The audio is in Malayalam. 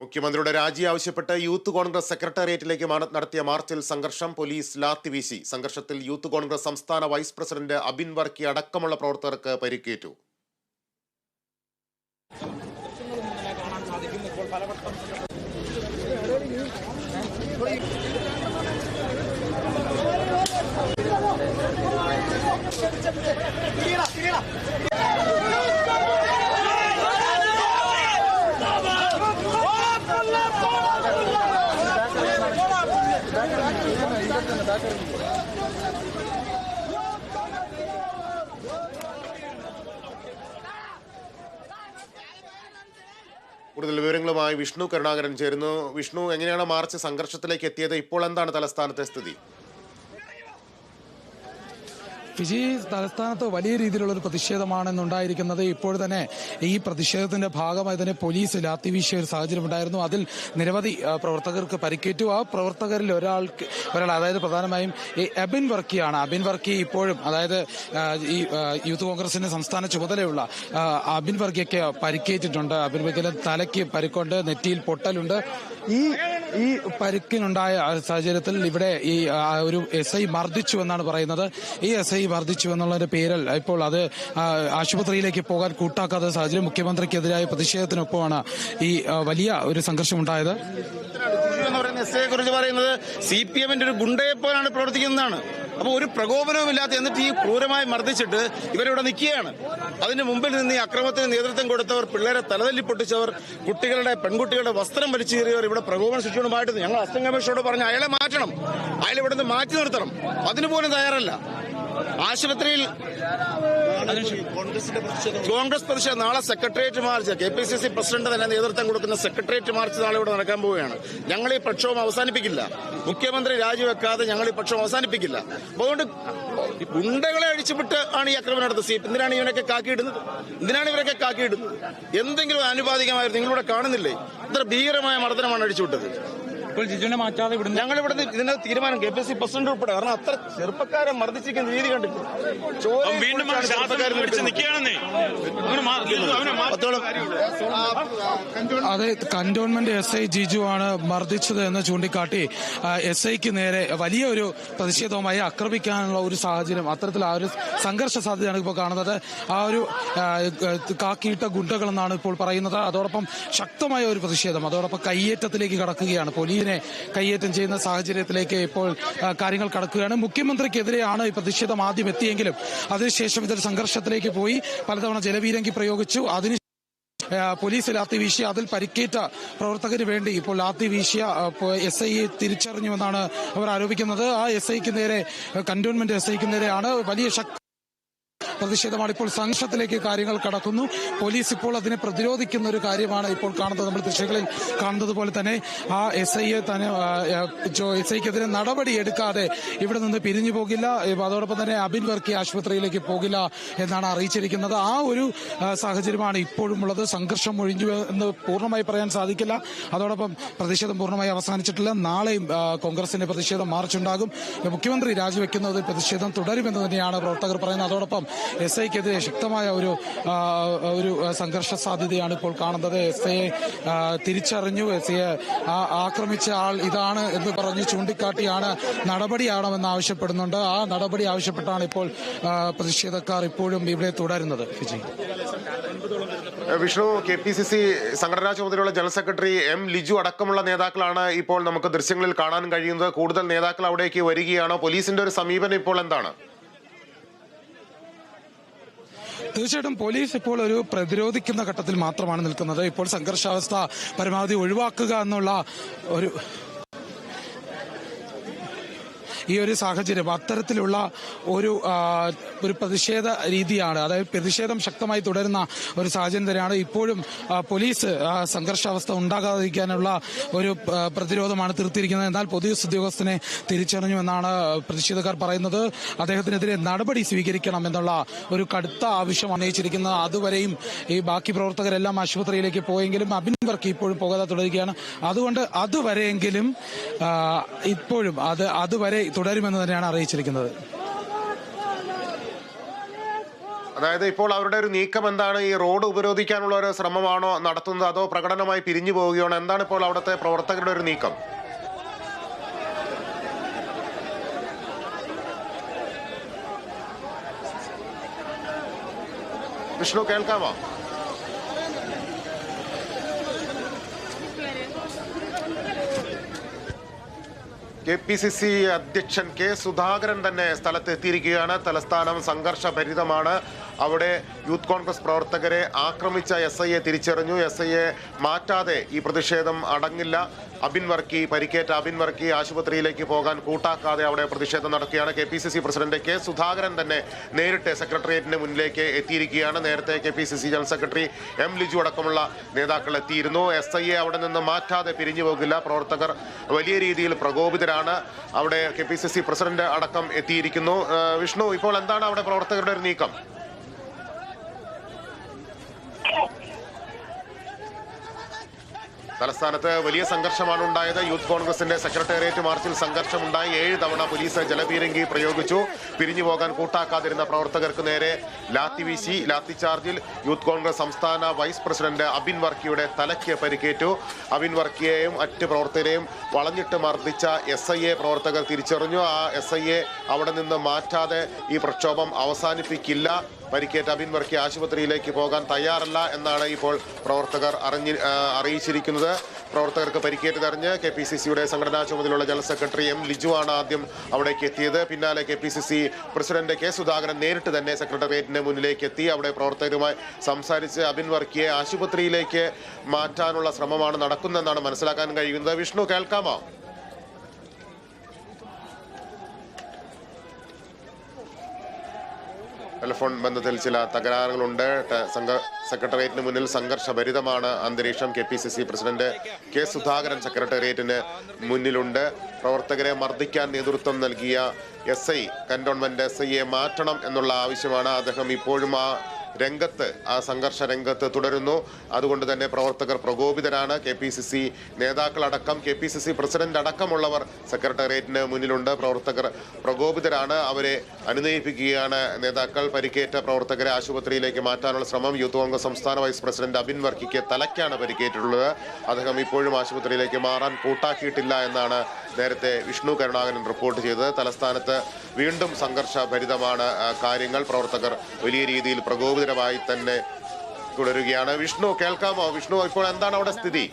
മുഖ്യമന്ത്രിയുടെ രാജി ആവശ്യപ്പെട്ട് യൂത്ത് കോൺഗ്രസ് സെക്രട്ടേറിയറ്റിലേക്ക് നടത്തിയ മാർച്ചിൽ സംഘർഷം പോലീസ് ലാത്തി വീശി സംഘർഷത്തിൽ യൂത്ത് കോൺഗ്രസ് സംസ്ഥാന വൈസ് പ്രസിഡന്റ് അബിൻ വർക്കി അടക്കമുള്ള പ്രവർത്തകർക്ക് പരിക്കേറ്റു. കൂടുതൽ വിവരങ്ങളുമായി വിഷ്ണു കരുണാകരൻ ചേരുന്നു. വിഷ്ണു എങ്ങനെയാണ് മാർച്ച് സംഘർഷത്തിലേക്ക് എത്തിയത്? ഇപ്പോൾ എന്താണ് തലസ്ഥാനത്തെ സ്ഥിതി? ഫിജി തലസ്ഥാനത്ത് വലിയ രീതിയിലുള്ള ഒരു പ്രതിഷേധമാണ് ഇന്നുണ്ടായിരിക്കുന്നത് ഇപ്പോൾ തന്നെ ഈ പ്രതിഷേധത്തിന്റെ ഭാഗമായി തന്നെ പോലീസ് ലാത്തിവീശിയ ഒരു സാഹചര്യം ഉണ്ടായിരുന്നു അതിൽ നിരവധി പ്രവർത്തകർക്ക് പരിക്കേറ്റു. ആ പ്രവർത്തകരിൽ ഒരാൾക്ക് ഒരാൾ അതായത് പ്രധാനമായും ഈ അബിൻ വർക്കിയാണ്. അബിൻ വർക്കി ഇപ്പോഴും അതായത് ഈ യൂത്ത് കോൺഗ്രസിന്റെ സംസ്ഥാന ചുമതലയുള്ള അബിൻ വർക്കിയൊക്കെ പരിക്കേറ്റിട്ടുണ്ട്. അബിൻ വർക്കിയുടെ തലയ്ക്ക് പരിക്കുണ്ട് നെറ്റിയിൽ പൊട്ടലുണ്ട്. ഈ ഈ പരുക്കിനുണ്ടായ സാഹചര്യത്തിൽ ഇവിടെ ഈ ഒരു എസ് ഐ മർദ്ദിച്ചു എന്നാണ് പറയുന്നത്. ഈ എസ് ഐ മർദ്ദിച്ചു എന്നുള്ളൊരു പേരിൽ ഇപ്പോൾ അത് ആശുപത്രിയിലേക്ക് പോകാൻ കൂട്ടാക്കാത്ത സാഹചര്യം മുഖ്യമന്ത്രിക്കെതിരായ പ്രതിഷേധത്തിനൊപ്പമാണ് ഈ വലിയ ഒരു സംഘർഷം ഉണ്ടായത് ഐയെ കുറിച്ച് പറയുന്നത്. സി പി എമ്മിന്റെ ഒരു ഗുണ്ടയെപ്പോലാണ് പ്രവർത്തിക്കുന്നതാണ് അപ്പൊ ഒരു പ്രകോപനവുമില്ലാത്ത എന്നിട്ട് ഈ ക്രൂരമായി മർദ്ദിച്ചിട്ട് ഇവരിവിടെ നിൽക്കുകയാണ്. അതിന് മുമ്പിൽ നിന്ന് ഈ അക്രമത്തിന് നേതൃത്വം കൊടുത്തവർ പിള്ളേരെ തലതല്ലി പൊട്ടിച്ചവർ കുട്ടികളുടെ പെൺകുട്ടികളുടെ വസ്ത്രം വലിച്ചു കീറിയവർ ഇവിടെ പ്രകോപന ശിക്ഷണമായിട്ട് ഞങ്ങൾ അസിസ്റ്റന്റ് കമ്മീഷനോട് പറഞ്ഞു അയാളെ മാറ്റണം. അയാളെ ഇവിടെ നിന്ന് മാറ്റി നിർത്തണം. അതിനുപോലും തയ്യാറല്ല. ആശുപത്രിയിൽ കോൺഗ്രസ് പ്രതിഷേധം നാളെ secretariat march. K P C C president തന്നെ നേതൃത്വം കൊടുക്കുന്ന സെക്രട്ടേറിയറ്റ് മാർച്ച് നാളെ ഇവിടെ നടക്കാൻ പോവുകയാണ്. ഞങ്ങൾ ഈ പ്രക്ഷോഭം അവസാനിപ്പിക്കില്ല. മുഖ്യമന്ത്രി രാജിവെക്കാതെ ഞങ്ങൾ ഈ പ്രക്ഷോഭം അവസാനിപ്പിക്കില്ല. അതുകൊണ്ട് ഗുണ്ടകളെ അഴിച്ചുവിട്ട് ആണ് ഈ ആക്രമണം നടത്തുന്നത്. സി എന്തിനാണ് ഇവനൊക്കെ കാക്കിയിടുന്നത്? എന്തിനാണ് ഇവരൊക്കെ കാക്കിയിടുന്നത്? എന്തെങ്കിലും ആനുപാതികമായിരുന്നു നിങ്ങളിവിടെ കാണുന്നില്ലേ? ഇത്ര ഭീകരമായ മർദ്ദനമാണ് അഴിച്ചുവിട്ടത്. ജിജുവിനെ മാറ്റാതെ ഇവിടുന്ന് ഞങ്ങൾ ഇവിടെ ഇതിന്റെ തീരുമാനം കെ പി സി പ്രസിഡന്റ് ഉൾപ്പെടെ. കാരണം അത്ര ചെറുപ്പക്കാരെ മർദ്ദിച്ചിരിക്കുന്ന രീതി കണ്ടിട്ട് വീണ്ടും അതെ കന്റോൺമെന്റ് എസ് ഐ ജിജു ആണ് മർദ്ദിച്ചത് എന്ന് ചൂണ്ടിക്കാട്ടി എസ് ഐക്ക് നേരെ വലിയ ഒരു പ്രതിഷേധവുമായി ആക്രമിക്കാനുള്ള ഒരു സാഹചര്യം അത്തരത്തിൽ ആ ഒരു സംഘർഷ സാധ്യതയാണ് ഇപ്പോൾ കാണുന്നത്. ആ ഒരു കാക്കിയിട്ട ഗുണ്ടകളെന്നാണ് ഇപ്പോൾ പറയുന്നത്. അതോടൊപ്പം ശക്തമായ ഒരു പ്രതിഷേധം അതോടൊപ്പം കയ്യേറ്റത്തിലേക്ക് കടക്കുകയാണ്. പോലീസിനെ കയ്യേറ്റം ചെയ്യുന്ന സാഹചര്യത്തിലേക്ക് ഇപ്പോൾ കാര്യങ്ങൾ കടക്കുകയാണ്. മുഖ്യമന്ത്രിക്കെതിരെയാണ് ഈ പ്രതിഷേധം ആദ്യം എത്തിയെങ്കിലും അതിനുശേഷം ഇതൊരു സംഘർഷത്തിലേക്ക് പോയി. പലതവണ ജലവീരങ്കി പ്രയോഗിച്ചു. അതിന് പോലീസ് ലാത്തി വീശിയ അതിൽ പരിക്കേറ്റ പ്രവർത്തകന് വേണ്ടി ഇപ്പോൾ ലാത്തി വീശിയ എസ് ഐയെ തിരിച്ചറിഞ്ഞുവെന്നാണ് അവർ ആരോപിക്കുന്നത്. ആ എസ് ഐക്ക് നേരെ കന്റോൺമെന്റ് എസ് ഐക്ക് നേരെയാണ് വലിയ ശക്തി പ്രതിഷേധമാണ്. ഇപ്പോൾ സംഘർഷത്തിലേക്ക് കാര്യങ്ങൾ കടക്കുന്നു. പോലീസ് ഇപ്പോൾ അതിനെ പ്രതിരോധിക്കുന്ന ഒരു കാര്യമാണ് ഇപ്പോൾ കാണുന്നത്. നമ്മൾ ദൃശ്യങ്ങളിൽ കാണുന്നത് പോലെ തന്നെ ആ എസ് ഐയെ തന്നെ എസ് ഐക്കെതിരെ നടപടി എടുക്കാതെ ഇവിടെ നിന്ന് പിരിഞ്ഞു പോകില്ല. അതോടൊപ്പം തന്നെ അബിൻ വർക്കി ആശുപത്രിയിലേക്ക് പോകില്ല എന്നാണ് അറിയിച്ചിരിക്കുന്നത്. ആ ഒരു സാഹചര്യമാണ് ഇപ്പോഴും ഉള്ളത് സംഘർഷം ഒഴിഞ്ഞു എന്ന് പൂർണമായി പറയാൻ സാധിക്കില്ല. അതോടൊപ്പം പ്രതിഷേധം പൂർണമായി അവസാനിച്ചിട്ടില്ല. നാളെയും കോൺഗ്രസിന്റെ പ്രതിഷേധം മാർച്ചുണ്ടാകും. മുഖ്യമന്ത്രി രാജിവെക്കുന്നത് പ്രതിഷേധം തുടരുമെന്ന് തന്നെയാണ് പ്രവർത്തകർ പറയുന്നത്. അതോടൊപ്പം എസ് ഐക്കെതിരെ ശക്തമായ ഒരു ഒരു സംഘർഷ സാധ്യതയാണ് ഇപ്പോൾ കാണുന്നത്. എസ് ഐയെ തിരിച്ചറിഞ്ഞു. എസ് ഐയെ ആക്രമിച്ച ആൾ ഇതാണ് എന്ന് പറഞ്ഞ് ചൂണ്ടിക്കാട്ടിയാണ് നടപടിയാണമെന്ന് ആവശ്യപ്പെടുന്നുണ്ട്. ആ നടപടി ആവശ്യപ്പെട്ടാണ് ഇപ്പോൾ പ്രതിഷേധക്കാർ ഇപ്പോഴും ഇവിടെ തുടരുന്നത്. Vijay Vishnu K P C C സംഘടനാ ചുമതലയുള്ള ജനറൽ സെക്രട്ടറി എം ലിജു അടക്കമുള്ള നേതാക്കളാണ് ഇപ്പോൾ നമുക്ക് ദൃശ്യങ്ങളിൽ കാണാൻ കഴിയുന്നത്. കൂടുതൽ നേതാക്കൾ അവിടേക്ക് വരികയാണോ? പോലീസിന്റെ ഒരു സമീപനം ഇപ്പോൾ എന്താണ്? തീർച്ചയായിട്ടും പോലീസ് ഇപ്പോൾ ഒരു പ്രതിരോധിക്കുന്ന ഘട്ടത്തിൽ മാത്രമാണ് നിൽക്കുന്നത്. ഇപ്പോൾ സംഘർഷാവസ്ഥ പരമാവധി ഒഴിവാക്കുക എന്നുള്ള ഒരു ഈ ഒരു സാഹചര്യം അത്തരത്തിലുള്ള ഒരു ഒരു പ്രതിഷേധ രീതിയാണ് അതായത് പ്രതിഷേധം ശക്തമായി തുടരുന്ന ഒരു സാഹചര്യം തന്നെയാണ് ഇപ്പോഴും പോലീസ് സംഘർഷാവസ്ഥ ഉണ്ടാകാതിരിക്കാനുള്ള ഒരു പ്രതിരോധമാണ് തീർത്തിരിക്കുന്നത്. എന്നാൽ പോലീസ് ഉദ്യോഗസ്ഥനെ തിരിച്ചറിഞ്ഞു എന്നാണ് പ്രതിഷേധക്കാർ പറയുന്നത്. അദ്ദേഹത്തിനെതിരെ നടപടി സ്വീകരിക്കണം എന്നുള്ള ഒരു കടുത്ത ആവശ്യം ഉന്നയിച്ചിരിക്കുന്നത്. അതുവരെയും ഈ ബാക്കി പ്രവർത്തകരെല്ലാം ആശുപത്രിയിലേക്ക് പോയെങ്കിലും അബിൻ വർക്ക് ഇപ്പോഴും പോകാതെ തുടരുകയാണ്. അതുകൊണ്ട് അതുവരെയെങ്കിലും ഇപ്പോഴും അത് അതുവരെ തുടരുമെന്ന് തന്നെയാണ് അറിയിച്ചിരിക്കുന്നത്. അതായത് ഇപ്പോൾ അവരുടെ ഒരു നീക്കം എന്താണ്? ഈ റോഡ് ഉപരോധിക്കാനുള്ള ഒരു ശ്രമമാണോ നടത്തുന്നത്? അതോ പ്രകടനമായി പിരിഞ്ഞു പോവുകയാണോ? എന്താണ് ഇപ്പോൾ അവിടുത്തെ പ്രവർത്തകരുടെ ഒരു നീക്കം? വിഷ്ണു കേൾക്കാമോ? കെ പി സി സി അധ്യക്ഷൻ കെ സുധാകരൻ തന്നെ സ്ഥലത്തെത്തിയിരിക്കുകയാണ്. തലസ്ഥാനം സംഘർഷഭരിതമാണ്. അവിടെ യൂത്ത് കോൺഗ്രസ് പ്രവർത്തകരെ ആക്രമിച്ച എസ് ഐയെ തിരിച്ചറിഞ്ഞു. എസ് ഐയെ മാറ്റാതെ ഈ പ്രതിഷേധം അടങ്ങില്ല. അബിൻ വർക്കി പരിക്കേറ്റ അബിൻ വർക്കി ആശുപത്രിയിലേക്ക് പോകാൻ കൂട്ടാക്കാതെ അവിടെ പ്രതിഷേധം നടക്കുകയാണ്. K P C C president K Sudhakaran തന്നെ നേരിട്ട് സെക്രട്ടേറിയറ്റിന് മുന്നിലേക്ക് എത്തിയിരിക്കുകയാണ്. നേരത്തെ K P C C general secretary M Liju അടക്കമുള്ള നേതാക്കൾ എത്തിയിരുന്നു. എസ് ഐയെ അവിടെ നിന്ന് മാറ്റാതെ പിരിഞ്ഞു പോകില്ല. പ്രവർത്തകർ വലിയ രീതിയിൽ പ്രകോപിതരാണ്. അവിടെ K P C C president അടക്കം എത്തിയിരിക്കുന്നു. വിഷ്ണു ഇപ്പോൾ എന്താണ് അവിടെ പ്രവർത്തകരുടെ ഒരു നീക്കം? തലസ്ഥാനത്ത് വലിയ സംഘർഷമാണ് ഉണ്ടായത്. യൂത്ത് കോൺഗ്രസിന്റെ സെക്രട്ടേറിയറ്റ് മാർച്ചിൽ സംഘർഷമുണ്ടായി. ഏഴ് തവണ പോലീസ് ജലപീരങ്കി പ്രയോഗിച്ചു. പിരിഞ്ഞു പോകാൻ കൂട്ടാക്കാതിരുന്ന പ്രവർത്തകർക്ക് നേരെ ലാത്തി വീശി ലാത്തി ചാർജിൽ യൂത്ത് കോൺഗ്രസ് സംസ്ഥാന വൈസ് പ്രസിഡന്റ് അബിൻ വർക്കിയുടെ തലയ്ക്ക് പരിക്കേറ്റു. അബിൻ വർക്കിയെയും മറ്റ് പ്രവർത്തകരെയും വളഞ്ഞിട്ട് മർദ്ദിച്ച എസ് ഐ എ പ്രവർത്തകർ തിരിച്ചറിഞ്ഞു. ആ എസ് ഐ എ അവിടെ നിന്ന് മാറ്റാതെ ഈ പ്രക്ഷോഭം അവസാനിപ്പിക്കില്ല. പരിക്കേറ്റ അബിൻ വർക്കി ആശുപത്രിയിലേക്ക് പോകാൻ തയ്യാറല്ല എന്നാണ് ഇപ്പോൾ പ്രവർത്തകർ അറിഞ്ഞി അറിയിച്ചിരിക്കുന്നത്. പ്രവർത്തകർക്ക് പരിക്കേറ്റതറിഞ്ഞ് കെ പി സി സിയുടെ സംഘടനാ ചുമതലയുള്ള ജനറൽ സെക്രട്ടറി എം ലിജു ആണ് ആദ്യം അവിടേക്ക് എത്തിയത്. പിന്നാലെ K P C C president K Sudhakaran നേരിട്ട് തന്നെ സെക്രട്ടേറിയറ്റിന് മുന്നിലേക്ക് എത്തി. അവിടെ പ്രവർത്തകരുമായി സംസാരിച്ച് അബിൻ വർക്കിയെ ആശുപത്രിയിലേക്ക് മാറ്റാനുള്ള ശ്രമമാണ് നടക്കുന്നതെന്നാണ് മനസ്സിലാക്കാൻ കഴിയുന്നത്. വിഷ്ണു കേൾക്കാമോ? ടെലിഫോൺ ബന്ധത്തിൽ ചില തകരാറുകളുണ്ട്. സംഘ- സെക്രട്ടേറിയറ്റിന് മുന്നിൽ സംഘർഷഭരിതമാണ് അന്തരീക്ഷം K P C C president K Sudhakaran സെക്രട്ടേറിയറ്റിന് മുന്നിലുണ്ട്. പ്രവർത്തകരെ മർദ്ദിക്കാൻ നേതൃത്വം നൽകിയ എസ് ഐ കന്റോൺമെന്റ് എസ് ഐയെ മാറ്റണം എന്നുള്ള ആവശ്യമാണ് അദ്ദേഹം ഇപ്പോഴും ആ രംഗത്ത് ആ സംഘർഷ രംഗത്ത് തുടരുന്നു. അതുകൊണ്ട് തന്നെ പ്രവർത്തകർ പ്രകോപിതരാണ്. K P C C നേതാക്കളടക്കം K P C C president അടക്കമുള്ളവർ സെക്രട്ടേറിയറ്റിന് മുന്നിലുണ്ട്. പ്രവർത്തകർ പ്രകോപിതരാണ്. അവരെ അനുനയിപ്പിക്കുകയാണ് നേതാക്കൾ. പരിക്കേറ്റ പ്രവർത്തകരെ ആശുപത്രിയിലേക്ക് മാറ്റാനുള്ള ശ്രമം യൂത്ത് കോൺഗ്രസ് സംസ്ഥാന വൈസ് പ്രസിഡന്റ് അബിൻ വർക്കിക്ക് തലയ്ക്കാണ് പരിക്കേറ്റിട്ടുള്ളത്. അദ്ദേഹം ഇപ്പോഴും ആശുപത്രിയിലേക്ക് മാറാൻ കൂട്ടാക്കിയിട്ടില്ല എന്നാണ് നേരത്തെ വിഷ്ണു കരുണാകരൻ റിപ്പോർട്ട് ചെയ്തത്. തലസ്ഥാനത്ത് വീണ്ടും സംഘർഷഭരിതമാണ് കാര്യങ്ങൾ. പ്രവർത്തകർ വലിയ രീതിയിൽ പ്രകോപിതരമായി തന്നെ തുടരുകയാണ്. വിഷ്ണു കേൾക്കാമോ? വിഷ്ണു ഇപ്പോൾ എന്താണ് അവിടെ സ്ഥിതി?